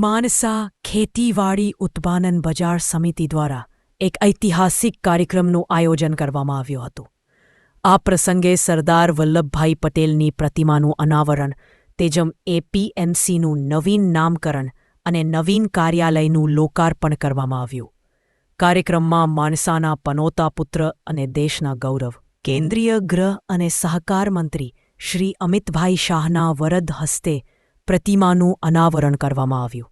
માનસા ખેતીવાડી ઉત્પાદન બજાર સમિતિ દ્વારા એક ઐતિહાસિક કાર્યક્રમનું આયોજન કરવામાં આવ્યું હતું. આ પ્રસંગે સરદાર વલ્લભભાઈ પટેલની પ્રતિમાનું અનાવરણ, તેજમ એપીએમસીનું નવીન નામકરણ અને નવીન કાર્યાલયનું લોકાર્પણ કરવામાં આવ્યું. કાર્યક્રમમાં માણસાના પનોતા પુત્ર અને દેશના ગૌરવ, કેન્દ્રીય ગૃહ અને સહકાર મંત્રી શ્રી અમિતભાઈ શાહના વરદ હસ્તે પ્રતિમાનું અનાવરણ કરવામાં આવ્યું.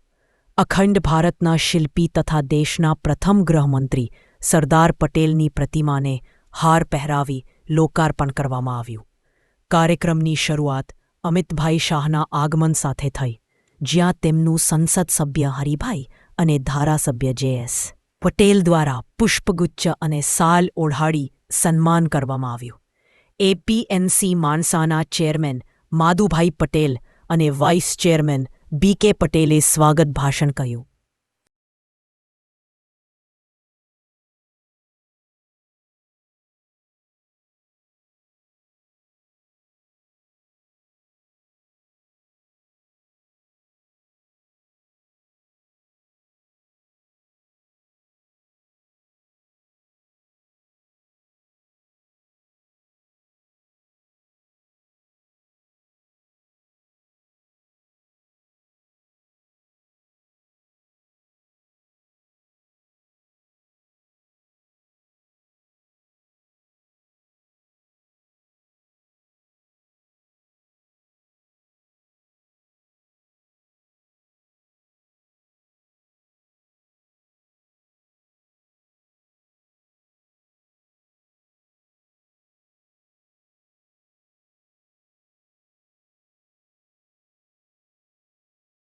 અખંડ ભારતના શિલ્પી તથા દેશના પ્રથમ ગૃહમંત્રી સરદાર પટેલની પ્રતિમાને હાર પહેરાવી લોકાર્પણ કરવામાં આવ્યું. કાર્યક્રમની શરૂઆત અમિતભાઈ શાહના આગમન સાથે થઈ, જ્યાં તેમનું સંસદ સભ્ય હરિભાઈ અને ધારાસભ્ય જેએસ પટેલ દ્વારા પુષ્પગુચ્છ અને સાલ ઓઢાડી સન્માન કરવામાં આવ્યું. એપીએનસી માણસાના ચેરમેન માધુભાઈ પટેલ અને વાઇસ ચેરમેન બી કે પટેલે સ્વાગત ભાષણ કહ્યું